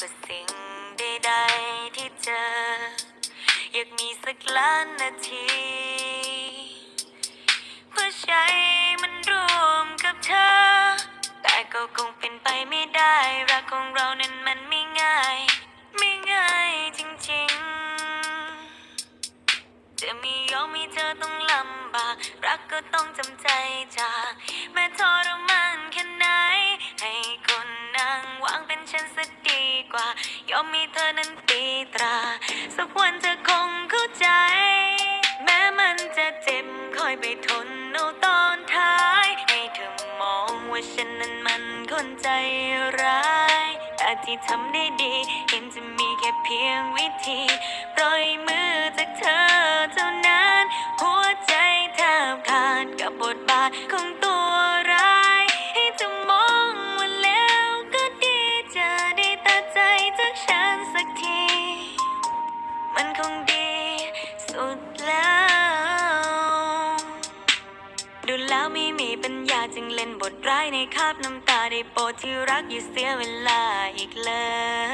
กับสิ่งใดๆที่เจอ อยากมีสักล้านนาที เพื่อใช้มันรวมกับเธอ แต่ก็คงเป็นไปไม่ได้ รักของเรานั้นมันไม่ง่าย ไม่ง่ายจริงๆ จะไม่ยอมให้เธอต้องลำบาก รักก็ต้องจำใจจาก กว่า ยอมมีเธอนั้นตีตรา สักวันเธอคงเข้าใจ แม้มันจะเจ็บคอยไปทนเอาตอนท้าย ให้เธอมองว่าฉันนั้นมันคนใจร้ายแต่ที่ทำได้ดี เห็นจะมีแค่เพียงวิธีปล่อยมือจากเธอเท่านั้น หัวใจแทบขาดกับบทบาท ดูแล้วไม่มีปัญญาจึงเล่นบทร้ายในคาบน้ำตาได้โปรดที่รักอย่าเสียเวลาอีกเลย